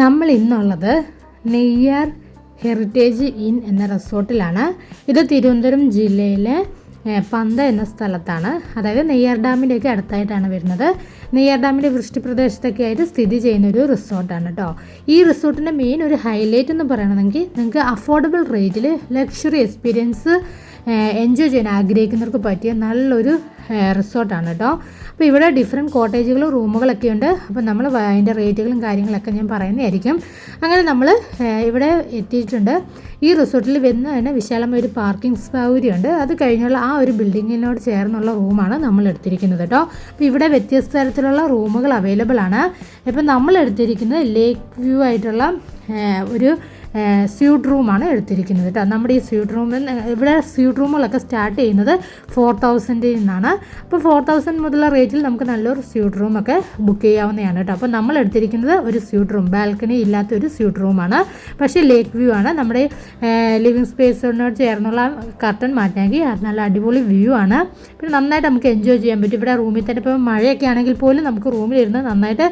നമ്മൾ ഇന്നുള്ളത് Neyyar heritage in എന്ന റിസോർട്ടിലാണ്. ഇത് തിരുവനന്തപുരം ജില്ലയിലെ പന്ത എന്ന സ്ഥലത്താണ്. അതായത് നെയ്യാർ ഡാമിന്റെയൊക്കെ അടുത്തായിട്ടാണ് വരുന്നത്. നെയ്യാർ ഡാമിന്റെ വൃഷ്ടി പ്രദേശത്തൊക്കെ ആയിട്ട് സ്ഥിതി ചെയ്യുന്ന ഒരു റിസോർട്ടാണ് കേട്ടോ ഈ റിസോർട്ടിന്റെ മെയിൻ ഒരു ഹൈലൈറ്റ് എന്ന് പറയണമെങ്കിൽ നിങ്ങൾക്ക് അഫോർഡബിൾ റേറ്റിൽ ലക്ഷറി എക്സ്പീരിയൻസ് എൻജോയ് ചെയ്യാൻ ആഗ്രഹിക്കുന്നവർക്ക് പറ്റിയ നല്ലൊരു റിസോർട്ടാണ് കേട്ടോ അപ്പോൾ ഇവിടെ ഡിഫറെന്റ് കോട്ടേജുകളും റൂമുകളൊക്കെ ഉണ്ട്. അപ്പോൾ നമ്മൾ അതിന്റെ റേറ്റുകളും കാര്യങ്ങളൊക്കെ ഞാൻ പറയുന്നതായിരിക്കും. അങ്ങനെ നമ്മൾ ഇവിടെ എത്തിയിട്ടുണ്ട്. ഈ റിസോർട്ടിൽ വരുന്ന തന്നെ വിശാലമായ ഒരു പാർക്കിംഗ് സൗകര്യമുണ്ട്. അത് കഴിഞ്ഞുള്ള ആ ഒരു ബിൽഡിങ്ങിനോട് ചേർന്നുള്ള റൂമാണ് നമ്മൾ എടുത്തിരിക്കുന്നത് കേട്ടോ. അപ്പോൾ ഇവിടെ വ്യത്യസ്ത തരത്തിലുള്ള റൂമുകൾ അവൈലബിൾ ആണ്. ഇപ്പം നമ്മൾ എടുത്തിരിക്കുന്നത് ലേക്ക് വ്യൂ ആയിട്ടുള്ള ഒരു സ്യൂട്ട് റൂമാണ് എടുത്തിരിക്കുന്നത് കേട്ടോ. നമ്മുടെ ഈ സ്യൂട്ട് റൂമിൽ ഇവിടെ സ്യൂട്ട് റൂമുകളൊക്കെ സ്റ്റാർട്ട് ചെയ്യുന്നത് ഫോർ തൗസൻഡിൽ നിന്നാണ്. അപ്പോൾ ഫോർ തൗസൻഡ് മുതലുള്ള റേറ്റിൽ നമുക്ക് നല്ലൊരു സ്യൂട്ട് റൂമൊക്കെ ബുക്ക് ചെയ്യാവുന്നതാണ് കേട്ടോ. അപ്പോൾ നമ്മൾ എടുത്തിരിക്കുന്നത് ഒരു സ്യൂട്ട് റൂം ബാൽക്കണി ഇല്ലാത്ത ഒരു സ്യൂട്ട് റൂമാണ് പക്ഷേ ലേക്ക് വ്യൂ ആണ്. നമ്മുടെ ലിവിങ് സ്പേസിനോട് ചേർന്നുള്ള കർട്ടൻ അത് നല്ല അടിപൊളി വ്യൂ ആണ്. പിന്നെ നന്നായിട്ട് നമുക്ക് എൻജോയ് ചെയ്യാൻ പറ്റും. ഇവിടെ റൂമിൽ തന്നെ ഇപ്പോൾ മഴയൊക്കെ ആണെങ്കിൽ പോലും നമുക്ക് റൂമിലിരുന്ന് നന്നായിട്ട്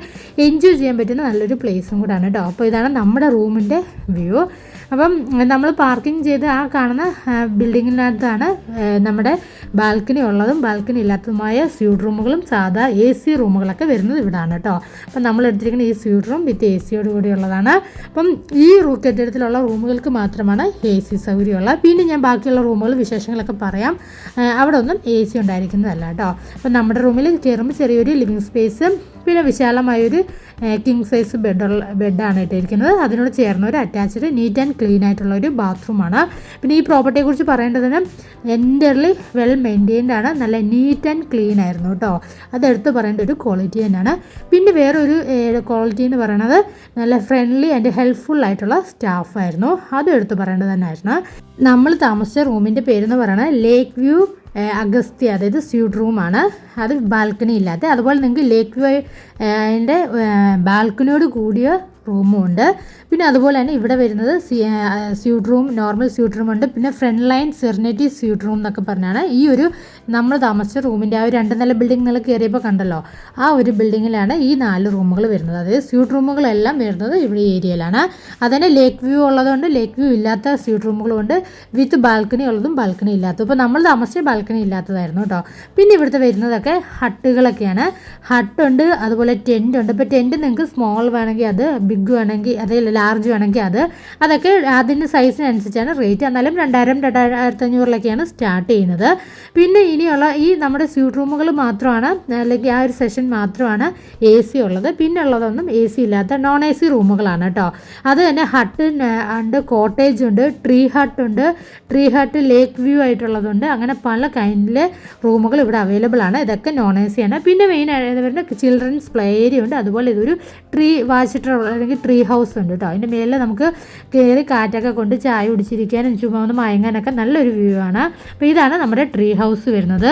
എൻജോയ് ചെയ്യാൻ പറ്റുന്ന നല്ലൊരു പ്ലേസും കൂടാണ് കേട്ടോ. അപ്പോൾ ഇതാണ് നമ്മുടെ റൂമിന്റെ വ്യൂ അപ്പം നമ്മൾ പാർക്കിംഗ് ചെയ്ത് ആ കാണുന്ന ബിൽഡിങ്ങിനകത്താണ് നമ്മുടെ ബാൽക്കണി ഉള്ളതും ബാൽക്കണി ഇല്ലാത്തതുമായ സ്യൂട്ട് റൂമുകളും സാധാ എ സി റൂമുകളൊക്കെ വരുന്നത് ഇവിടാണ് കേട്ടോ. അപ്പം നമ്മൾ എടുത്തിരിക്കുന്ന ഈ സ്യൂട്ട് റൂം വിത്ത് എ സിയോട് കൂടിയുള്ളതാണ് അപ്പം ഈ കെട്ടിടത്തിലുള്ള റൂമുകൾക്ക് മാത്രമാണ് എ സി സൗകര്യമുള്ളത് പിന്നെ ഞാൻ ബാക്കിയുള്ള റൂമുകൾ വിശേഷങ്ങളൊക്കെ പറയാം. അവിടെ ഒന്നും എ സി ഉണ്ടായിരിക്കുന്നതല്ല കേട്ടോ. അപ്പം നമ്മുടെ റൂമിൽ കയറുമ്പോൾ ചെറിയൊരു ലിവിങ് സ്പേസ് പിന്നെ വിശാലമായൊരു കിങ് സൈസ് ബെഡുള്ള ബെഡാണ് ഇട്ടിരിക്കുന്നത്. അതിനോട് ചേർന്ന ഒരു അറ്റാച്ച്ഡ് നീറ്റ് ആൻഡ് ക്ലീൻ ആയിട്ടുള്ള ഒരു ബാത്റൂമാണ് പിന്നെ ഈ പ്രോപ്പർട്ടിയെക്കുറിച്ച് പറയേണ്ടതിന് എന്റർലി വെൽ മെയിന്റെയിൻഡ് ആണ്. നല്ല നീറ്റ് ആൻഡ് ക്ലീൻ ആയിരുന്നു കേട്ടോ അതെടുത്ത് പറയേണ്ട ഒരു ക്വാളിറ്റി തന്നെയാണ്. പിന്നെ വേറൊരു ക്വാളിറ്റി എന്ന് പറയുന്നത് നല്ല ഫ്രണ്ട്ലി ആൻഡ് ഹെൽപ്ഫുൾ ആയിട്ടുള്ള സ്റ്റാഫായിരുന്നു അതും എടുത്ത് പറയേണ്ടത് തന്നെയായിരുന്നു. നമ്മൾ താമസിച്ച റൂമിന്റെ പേരെന്ന് പറയുന്നത് ലേക്ക് വ്യൂ അഗസ്ത്യ അതായത് സ്യൂട്ട് റൂമാണ് അത് ബാൽക്കണി ഇല്ലാത്ത അതുപോലെ നിങ്ങൾക്ക് ലേക്ക് വ്യൂ അതിന്റെ ബാൽക്കണിയോട് കൂടിയ റൂമും ഉണ്ട് പിന്നെ അതുപോലെ തന്നെ ഇവിടെ വരുന്നത് suite room normal suite room ഉണ്ട്. പിന്നെ front line serenity suite room എന്നൊക്കെ പറഞ്ഞാണ്. ഈ ഒരു നമ്മൾ താമസിച്ച റൂമിന്റെ ആ ഒരു രണ്ട് നില ബിൽഡിംഗ് നില കയറിയപ്പോൾ കണ്ടല്ലോ. ആ ഒരു ബിൽഡിങ്ങിലാണ് ഈ നാല് റൂമുകൾ വരുന്നത്. അതായത് സ്യൂട്ട് റൂമുകളെല്ലാം വരുന്നത് ഇവിടെ ഏരിയയിലാണ്. അതന്നെ ലേക്ക് വ്യൂ ഉള്ളതുകൊണ്ട് ലേക്ക് വ്യൂ ഇല്ലാത്ത സ്യൂട്ട് റൂമുകളുണ്ട് വിത്ത് ബാൽക്കണി ഉള്ളതും ബാൽക്കണി ഇല്ലാത്തതും ഇപ്പോൾ നമ്മൾ താമസിച്ച ബാൽക്കണി ഇല്ലാത്തതായിരുന്നു കേട്ടോ. പിന്നെ ഇവിടുത്തെ വരുന്നതൊക്കെ ഹട്ടുകളൊക്കെയാണ്. ഹട്ടുണ്ട് അതുപോലെ ടെന്റ് ഉണ്ട്. ഇപ്പോൾ ടെന്റ് നിങ്ങൾക്ക് സ്മോൾ വേണമെങ്കിൽ അത് ബിഗ് വേണമെങ്കിൽ അതേ ലാർജ് വേണമെങ്കിൽ അത്. അതൊക്കെ അതിന്റെ സൈസിനനുസരിച്ചാണ് റേറ്റ് എന്നാലും രണ്ടായിരം രണ്ടായിരത്തി അഞ്ഞൂറിലൊക്കെയാണ് സ്റ്റാർട്ട് ചെയ്യുന്നത്. പിന്നെ ഇനിയുള്ള ഈ നമ്മുടെ സ്യൂട്ട് റൂമുകൾ മാത്രമാണ് അല്ലെങ്കിൽ ആ ഒരു സെഷൻ മാത്രമാണ് എ സി ഉള്ളത്. പിന്നെ ഉള്ളതൊന്നും എ സി ഇല്ലാത്ത നോൺ എ സി റൂമുകളാണ് കേട്ടോ. അത് തന്നെ ഹട്ട് ഉണ്ട് കോട്ടേജ് ഉണ്ട് ട്രീ ഹട്ട് ഉണ്ട് ട്രീ ഹട്ട് ലേക്ക് വ്യൂ ആയിട്ടുള്ളതുണ്ട്. അങ്ങനെ പല കൈൻഡിലെ റൂമുകൾ ഇവിടെ അവൈലബിൾ ആണ്. ഇതൊക്കെ നോൺ എ സി ആണ്. പിന്നെ മെയിൻ വരുന്ന ചിൽഡ്രൻസ് പ്ലേ ഏരിയ ഉണ്ട്. അതുപോലെ ഇതൊരു ട്രീ വാച്ചിട്ടർ അല്ലെങ്കിൽ ട്രീ ഹൗസ് ഉണ്ട് കേട്ടോ അതിന്റെ മേലെ നമുക്ക് കയറി കാറ്റൊക്കെ കൊണ്ട് ചായ കുടിച്ചിരിക്കാനും ചുമ്മാ ഒന്ന് മയങ്ങാനൊക്കെ നല്ലൊരു വ്യൂ ആണ്. അപ്പോൾ ഇതാണ് നമ്മുടെ ട്രീ ഹൗസ് വരുന്നത്.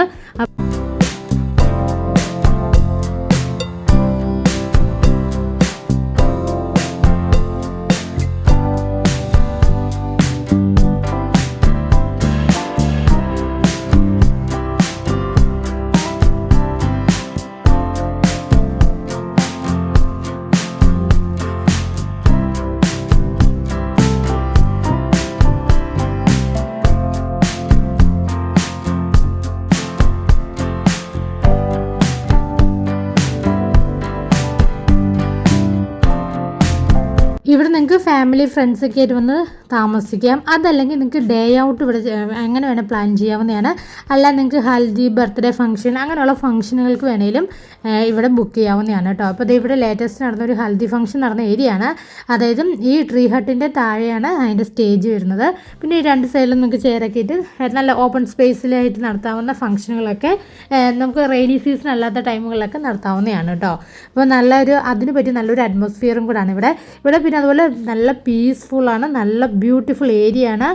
ഇവിടെ നിങ്ങൾക്ക് ഫാമിലി ഫ്രണ്ട്സ് ഒക്കെ ആയിട്ട് വന്ന് താമസിക്കാം. അതല്ലെങ്കിൽ നിങ്ങൾക്ക് ഡേ ഔട്ട് ഇവിടെ എങ്ങനെ വേണേൽ പ്ലാൻ ചെയ്യാവുന്നതാണ്. അല്ല നിങ്ങൾക്ക് ഹൽദി ബർത്ത്ഡേ ഫംഗ്ഷൻ അങ്ങനെയുള്ള ഫംഗ്ഷനുകൾക്ക് വേണേലും ഇവിടെ ബുക്ക് ചെയ്യാവുന്നതാണ് കേട്ടോ. അപ്പോൾ ഇത് ഇവിടെ ലേറ്റസ്റ്റ് നടന്ന ഒരു ഹൽദി ഫംഗ്ഷൻ നടന്ന ഏരിയ ആണ്. അതായത് ഈ ട്രീ ഹട്ടിന്റെ താഴെയാണ് അതിന്റെ സ്റ്റേജ് വരുന്നത്. പിന്നെ ഈ രണ്ട് സൈഡിലും നിങ്ങൾക്ക് ചെയറൊക്കെ ഇട്ട് നല്ല ഓപ്പൺ സ്പേസിലായിട്ട് നടത്താവുന്ന ഫംഗ്ഷനുകളൊക്കെ നമുക്ക് റെയിനി സീസൺ അല്ലാത്ത ടൈമുകളിലൊക്കെ നടത്താവുന്നതാണ് കേട്ടോ. അപ്പോൾ നല്ലൊരു അതിന് പറ്റിയ നല്ലൊരു അറ്റ്മോസ്ഫിയറും കൂടാണ് ഇവിടെ. ഇവിടെ പിന്നെ അതുപോലെ നല്ല പീസ്ഫുള്ളാണ് നല്ല ബ്യൂട്ടിഫുൾ ഏരിയ ആണ്.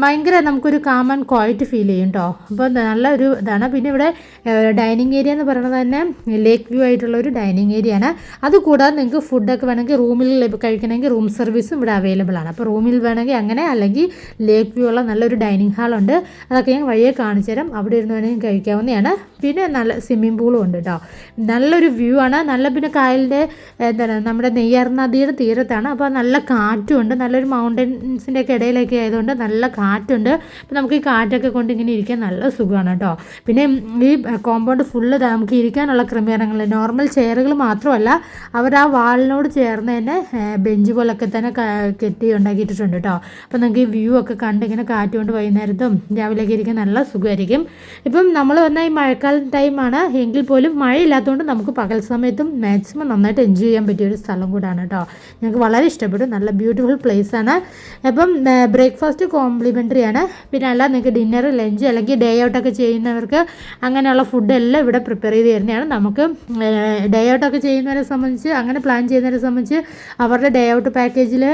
ഭയങ്കര നമുക്കൊരു കാമൻ ക്വാളിറ്റി ഫീൽ ചെയ്യും കേട്ടോ അപ്പോൾ നല്ല ഒരു ഇതാണ്. പിന്നെ ഇവിടെ ഡൈനിങ് ഏരിയ എന്ന് പറയുന്നത് തന്നെ ലേക്ക് വ്യൂ ആയിട്ടുള്ള ഒരു ഡൈനിങ് ഏരിയ ആണ്. അതുകൂടാതെ നിങ്ങൾക്ക് ഫുഡൊക്കെ വേണമെങ്കിൽ റൂമിൽ കഴിക്കണമെങ്കിൽ റൂം സർവീസും ഇവിടെ അവൈലബിൾ ആണ്. അപ്പോൾ റൂമിൽ വേണമെങ്കിൽ അങ്ങനെ അല്ലെങ്കിൽ ലേക്ക് വ്യൂ ഉള്ള നല്ലൊരു ഡൈനിങ് ഹാളുണ്ട് അതൊക്കെ ഞാൻ വഴിയെ കാണിച്ചു തരാം. അവിടെ ഇരുന്ന് വേണമെങ്കിൽ കഴിക്കാവുന്നതാണ്. പിന്നെ നല്ല സ്വിമ്മിംഗ് പൂളും ഉണ്ട് കേട്ടോ നല്ലൊരു വ്യൂ ആണ്. നല്ല പിന്നെ കായലിന്റെ എന്താണ് നമ്മുടെ നെയ്യാർ നദിയുടെ തീരത്താണ്. അപ്പോൾ നല്ല കാറ്റുമുണ്ട് നല്ലൊരു മൗണ്ടൻസിന്റെ ഒക്കെ ഇടയിലൊക്കെ ആയതുകൊണ്ട് നല്ല കാറ്റുണ്ട്. അപ്പോൾ നമുക്ക് ഈ കാറ്റൊക്കെ കൊണ്ട് ഇങ്ങനെ ഇരിക്കാൻ നല്ല സുഖമാണ് കേട്ടോ. പിന്നെ ഈ കോമ്പൗണ്ട് ഫുള്ള് നമുക്ക് ഇരിക്കാനുള്ള ക്രമീകരണങ്ങൾ. നോർമൽ ചെയറുകൾ മാത്രമല്ല അവർ ആ വാളിനോട് ചേർന്ന് തന്നെ ബെഞ്ച് പോലൊക്കെ തന്നെ കെട്ടി ഉണ്ടാക്കിയിട്ടുണ്ട് കേട്ടോ. അപ്പോൾ നമുക്ക് ഈ വ്യൂ ഒക്കെ കണ്ട് ഇങ്ങനെ കാറ്റ് കൊണ്ട് വൈകുന്നേരത്തും രാവിലെയൊക്കെ ഇരിക്കാൻ നല്ല സുഖമായിരിക്കും. ഇപ്പം നമ്മൾ വന്ന ഈ മഴക്കാലം ടൈമാണ് എങ്കിൽ പോലും മഴയില്ലാത്തതുകൊണ്ട് നമുക്ക് പകൽ സമയത്തും മാക്സിമം നന്നായിട്ട് എൻജോയ് ചെയ്യാൻ പറ്റിയ ഒരു സ്ഥലം കൂടാണ് കേട്ടോ. ഞങ്ങൾക്ക് വളരെ ഇഷ്ടപ്പെട്ടു നല്ല ബ്യൂട്ടിഫുൾ പ്ലേസ് ആണ്. അപ്പം ബ്രേക്ക്ഫാസ്റ്റ് കോംപ്ലിമെന്ററി ആണ്. പിന്നെ അല്ല നിങ്ങൾക്ക് ഡിന്നർ ലഞ്ച് അല്ലെങ്കിൽ ഡേ ഔട്ടൊക്കെ ചെയ്യുന്നവർക്ക് അങ്ങനെയുള്ള ഫുഡ് എല്ലാം ഇവിടെ പ്രിപ്പയർ ചെയ്ത് തരുന്നതാണ്. നമുക്ക് ഡേ ഔട്ടൊക്കെ ചെയ്യുന്നവരെ സംബന്ധിച്ച് അങ്ങനെ പ്ലാൻ ചെയ്യുന്നവരെ സംബന്ധിച്ച് അവരുടെ ഡേ ഔട്ട് പാക്കേജിൽ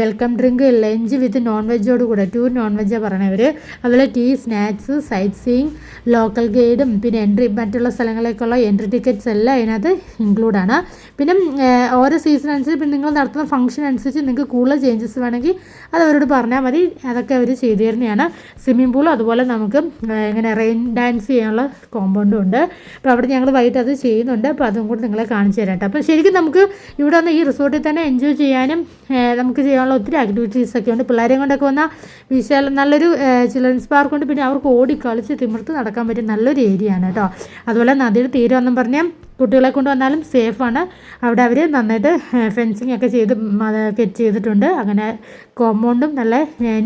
welcome drink lunch with non വെജോട് കൂടെ. ടു നോൺ വെജാണ് പറയണവർ അതുപോലെ tea snacks site seeing local ഗൈഡും പിന്നെ എൻട്രി മറ്റുള്ള സ്ഥലങ്ങളിലേക്കുള്ള എൻട്രി ടിക്കറ്റ്സ് എല്ലാം അതിനകത്ത് ഇൻക്ലൂഡാണ് പിന്നെ ഓരോ സീസൺ അനുസരിച്ച് പിന്നെ നിങ്ങൾ നടത്തുന്ന ഫംഗ്ഷൻ അനുസരിച്ച് നിങ്ങൾക്ക് കൂടുതൽ ചേഞ്ചസ് വേണമെങ്കിൽ അത് അവരോട് പറഞ്ഞാൽ മതി. അതൊക്കെ അവർ ചെയ്തു തരുന്നതാണ്. സ്വിമ്മിംഗ് പൂളും അതുപോലെ നമുക്ക് ഇങ്ങനെ റെയിൻ ഡാൻസ് ചെയ്യാനുള്ള കോമ്പൗണ്ടും ഉണ്ട്. അപ്പോൾ അവിടെ ഞങ്ങൾ വൈകിട്ട് അത് ചെയ്യുന്നുണ്ട്. അപ്പോൾ അതും കൂടി നിങ്ങളെ കാണിച്ചു തരാം അപ്പോൾ ശരിക്കും നമുക്ക് ഇവിടെ വന്ന് ഈ റിസോർട്ടിൽ തന്നെ എൻജോയ് ചെയ്യാനും നമുക്ക് ചെയ്യാനുള്ള ഒത്തിരി ആക്ടിവിറ്റീസ് ഒക്കെ ഉണ്ട്. പിള്ളേരെയും കൊണ്ടൊക്കെ വന്നാൽ വിശാല നല്ലൊരു ചിൽഡ്രൻസ് പാർക്ക് ഉണ്ട്. പിന്നെ അവർക്ക് ഓടി കളിച്ച് തിമിർത്ത് നടക്കാൻ പറ്റിയ നല്ലൊരു ഏരിയ ആണ് കേട്ടോ. അതുപോലെ നദിയുടെ തീരം എന്നും പറഞ്ഞാൽ കുട്ടികളെ കൊണ്ട് വന്നാലും സേഫാണ് അവിടെ അവർ നന്നായിട്ട് ഫെൻസിങ് ഒക്കെ ചെയ്ത് കെറ്റ് ചെയ്തിട്ടുണ്ട്. അങ്ങനെ കോമ്പൗണ്ടും നല്ല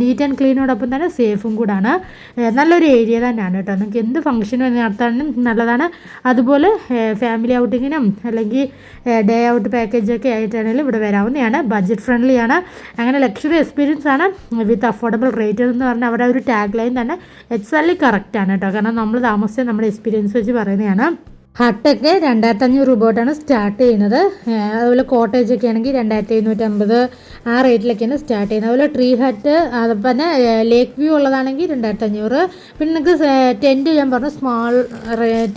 നീറ്റ് ആൻഡ് ക്ലീനോടൊപ്പം തന്നെ സേഫും കൂടാണ്. നല്ലൊരു ഏരിയ തന്നെയാണ് കേട്ടോ. നിങ്ങൾക്ക് എന്ത് ഫംഗ്ഷനും നടത്താനും നല്ലതാണ്. അതുപോലെ ഫാമിലി ഔട്ടിങ്ങിനും അല്ലെങ്കിൽ ഡേ ഔട്ട് പാക്കേജൊക്കെ ആയിട്ടാണെങ്കിലും ഇവിടെ വരാവുന്നതാണ്. ബഡ്ജറ്റ് ഫ്രണ്ട്ലി ആണ്. അങ്ങനെ ലക്ഷറി എക്സ്പീരിയൻസ് ആണ്. വിത്ത് അഫോർഡബിൾ റേറ്റ് എന്ന് പറഞ്ഞാൽ അവിടെ ഒരു ടാഗ് ലൈൻ തന്നെ എക്സാക്ട്ലി കറക്റ്റാണ് കേട്ടോ. കാരണം നമ്മൾ താമസിച്ച നമ്മുടെ എക്സ്പീരിയൻസ് വെച്ച് പറയുന്നതാണ്. ഹട്ടൊക്കെ രണ്ടായിരത്തി അഞ്ഞൂറ് രൂപ തൊട്ടാണ് സ്റ്റാർട്ട് ചെയ്യുന്നത്. അതുപോലെ കോട്ടേജ് ഒക്കെ ആണെങ്കിൽ രണ്ടായിരത്തി എഴുന്നൂറ്റമ്പത് ആ റേറ്റിലൊക്കെയാണ് സ്റ്റാർട്ട് ചെയ്യുന്നത്. അതുപോലെ ട്രീ ഹട്ട് അത് പിന്നെ ലേക്ക് വ്യൂ ഉള്ളതാണെങ്കിൽ രണ്ടായിരത്തി അഞ്ഞൂറ് പിന്നെ നിങ്ങൾക്ക് ടെന്റ് ഞാൻ പറഞ്ഞു സ്മോൾ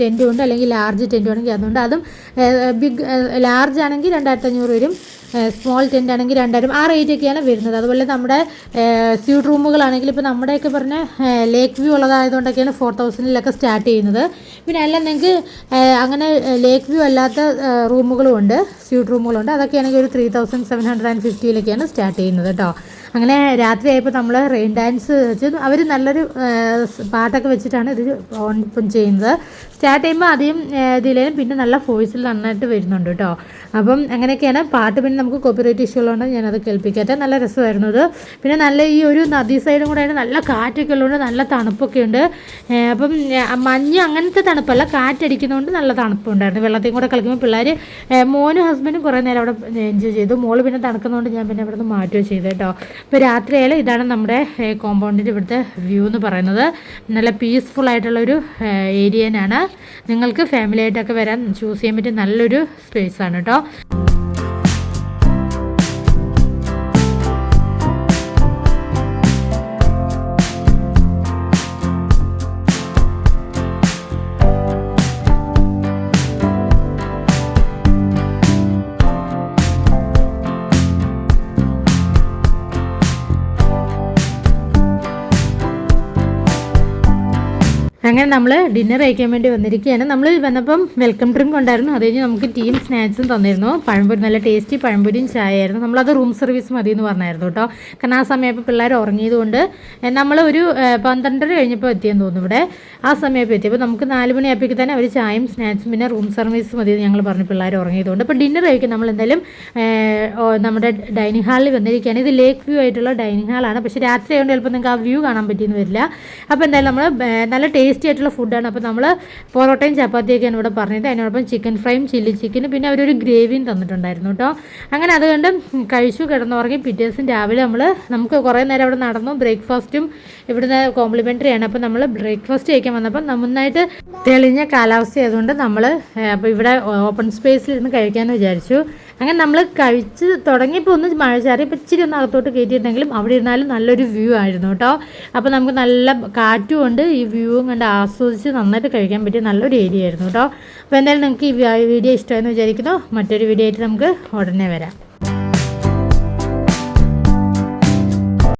ടെന്റും ഉണ്ട് അല്ലെങ്കിൽ ലാർജ് ടെന്റും ആണെങ്കിൽ അതുകൊണ്ട് അതും ബിഗ് ലാർജ് ആണെങ്കിൽ രണ്ടായിരത്തി അഞ്ഞൂറ് വരും സ്മോൾ ടെന്റ് ആണെങ്കിൽ രണ്ടായിരം ആ റേറ്റ് ഒക്കെയാണ് വരുന്നത്. അതുപോലെ നമ്മുടെ സ്യൂട്ട് റൂമുകളാണെങ്കിൽ ഇപ്പോൾ നമ്മുടെയൊക്കെ പറഞ്ഞ ലേക്ക് വ്യൂ ഉള്ളതായതുകൊണ്ടൊക്കെയാണ് ഫോർ തൗസൻഡിലൊക്കെ സ്റ്റാർട്ട് ചെയ്യുന്നത്. പിന്നെ അല്ല നിങ്ങൾക്ക് അങ്ങനെ ലേക്ക് വ്യൂ അല്ലാത്ത റൂമുകളും ഉണ്ട് സ്യൂട്ട് റൂമുകളുണ്ട് അതൊക്കെയാണെങ്കിൽ ഒരു three thousand seven hundred and ഫിഫ്റ്റിയിലൊക്കെയാണ് start ചെയ്യുന്നത് കേട്ടോ അങ്ങനെ രാത്രി ആയപ്പോൾ നമ്മൾ റെയിൻ ഡാൻസ് വെച്ച് അവർ നല്ലൊരു പാട്ടൊക്കെ വെച്ചിട്ടാണ് ഇത് ഓൺ ചെയ്യുന്നത്. സ്റ്റാർട്ട് ചെയ്യുമ്പോൾ ആദ്യം ഇതിലും പിന്നെ നല്ല വോയിസിൽ നന്നായിട്ട് വരുന്നുണ്ട് കേട്ടോ അപ്പം അങ്ങനെയൊക്കെയാണ് പാട്ട് പിന്നെ നമുക്ക് കോപ്പിറൈറ്റ് ഇഷ്യൂ ഉള്ളതുകൊണ്ട് ഞാനത് കേൾപ്പിക്കാത്ത നല്ല രസമായിരുന്നു ഇത്. പിന്നെ നല്ല ഈ ഒരു നദി സൈഡും കൂടെ ആയിട്ട് നല്ല കാറ്റൊക്കെ ഉള്ളതുകൊണ്ട് നല്ല തണുപ്പൊക്കെ ഉണ്ട്. അപ്പം മഞ്ഞ് അങ്ങനത്തെ തണുപ്പല്ല കാറ്റടിക്കുന്നതുകൊണ്ട് നല്ല തണുപ്പുണ്ടായിരുന്നു. വെള്ളത്തിൽ കൂടെ കളിക്കുമ്പോൾ പിള്ളേർ മോനും ഹസ്ബൻഡും കുറേ നേരം അവിടെ എൻജോയ് ചെയ്തു. മോൾ പിന്നെ തണുക്കുന്നതുകൊണ്ട് ഞാൻ പിന്നെ അവിടെ നിന്ന് മാറ്റുകയോ ചെയ്തു കേട്ടോ ഇപ്പോൾ രാത്രിയായാലും ഇതാണ് നമ്മുടെ കോമ്പൗണ്ടിന്റെ ഇവിടുത്തെ വ്യൂ എന്ന് പറയുന്നത്. നല്ല പീസ്ഫുൾ ആയിട്ടുള്ളൊരു ഏരിയനാണ് നിങ്ങൾക്ക് ഫാമിലി ആയിട്ടൊക്കെ വരാൻ ചൂസ് ചെയ്യാൻ പറ്റിയ നല്ലൊരു സ്പേസ് ആണ് കേട്ടോ അങ്ങനെ നമ്മൾ ഡിന്നർ കഴിക്കാൻ വേണ്ടി വന്നിരിക്കുകയാണ്. നമ്മൾ വന്നപ്പം വെൽക്കം ഡ്രിങ്ക് ഉണ്ടായിരുന്നു. അത് കഴിഞ്ഞ് നമുക്ക് ടീം സ്നാക്സും തന്നിരുന്നു. പഴംപൊരി നല്ല ടേസ്റ്റി പഴംപൊരിയും ചായയായിരുന്നു. നമ്മളത് റൂം സർവീസ് മതി എന്ന് പറഞ്ഞായിരുന്നു കേട്ടോ. കാരണം ആ സമയപ്പോൾ പിള്ളേർ ഉറങ്ങിയതുകൊണ്ട് നമ്മൾ ഒരു പന്ത്രണ്ടര കഴിഞ്ഞപ്പോൾ എത്തിയെന്ന് തോന്നുന്നു ഇവിടെ. ആ സമയപ്പോൾ എത്തിയപ്പോൾ നമുക്ക് നാല് മണിയാപ്പിക്ക് തന്നെ അവർ ചായയും സ്നാക്സും പിന്നെ റൂം സർവീസ് മതി എന്ന് ഞങ്ങൾ പറഞ്ഞു പിള്ളേർ ഉറങ്ങിയതുകൊണ്ട്. അപ്പോൾ ഡിന്നർ കഴിക്കും. നമ്മൾ എന്തായാലും നമ്മുടെ ഡൈനിങ് ഹാളിൽ വന്നിരിക്കുകയാണ്. ഇത് ലേക്ക് വ്യൂ ആയിട്ടുള്ള ഡൈനിങ് ഹാളാണ് പക്ഷേ രാത്രി ആയതുകൊണ്ട് ചിലപ്പോൾ നിങ്ങൾക്ക് ആ വ്യൂ കാണാൻ പറ്റിയെന്ന് വരില്ല. അപ്പോൾ എന്തായാലും നമ്മൾ നല്ല ടേസ്റ്റി ആയിട്ടുള്ള ഫുഡാണ് അപ്പോൾ നമ്മൾ പൊറോട്ടയും ചപ്പാത്തിയൊക്കെയാണ് ഇവിടെ പറഞ്ഞത്. അതിനോടൊപ്പം ചിക്കൻ ഫ്രൈയും ചില്ലി ചിക്കനും പിന്നെ അവരൊരു ഗ്രേവിയും തന്നിട്ടുണ്ടായിരുന്നു കേട്ടോ അങ്ങനെ അതുകൊണ്ട് കണ്ട് കഴിച്ചു കിടന്നുറങ്ങി പിറ്റേ ദിവസം രാവിലെ നമ്മൾ നമുക്ക് കുറേ നേരം അവിടെ നടന്നു. ബ്രേക്ക്ഫാസ്റ്റും ഇവിടുന്ന് കോംപ്ലിമെന്ററി ആണ്. അപ്പോൾ നമ്മൾ ബ്രേക്ക്ഫാസ്റ്റ് കഴിക്കാൻ വന്നപ്പോൾ നന്നായിട്ട് തെളിഞ്ഞ കാലാവസ്ഥ ആയതുകൊണ്ട് നമ്മൾ അപ്പോൾ ഇവിടെ ഓപ്പൺ സ്പേസിൽ ഇരുന്ന് കഴിക്കാമെന്ന് വിചാരിച്ചു. അങ്ങനെ നമ്മൾ കഴിച്ച് തുടങ്ങിയപ്പോൾ ഒന്ന് മഴ ചാറി ഇപ്പം ഇച്ചിരി ഒന്ന് അകത്തോട്ട് കയറ്റിയിട്ടുണ്ടെങ്കിലും അവിടെ ഇരുന്നാലും നല്ലൊരു വ്യൂ ആയിരുന്നു കേട്ടോ. അപ്പോൾ നമുക്ക് നല്ല കാറ്റും ഉണ്ട് ഈ വ്യൂവും കണ്ട് ആസ്വദിച്ച് നന്നായിട്ട് കഴിക്കാൻ പറ്റിയ നല്ലൊരു ഏരിയ ആയിരുന്നു കേട്ടോ. അപ്പോൾ എന്തായാലും നിങ്ങൾക്ക് ഈ വീഡിയോ ഇഷ്ടമായെന്ന് വിചാരിക്കുന്നു. മറ്റൊരു വീഡിയോ ആയിട്ട് നമുക്ക് ഉടനെ വരാം.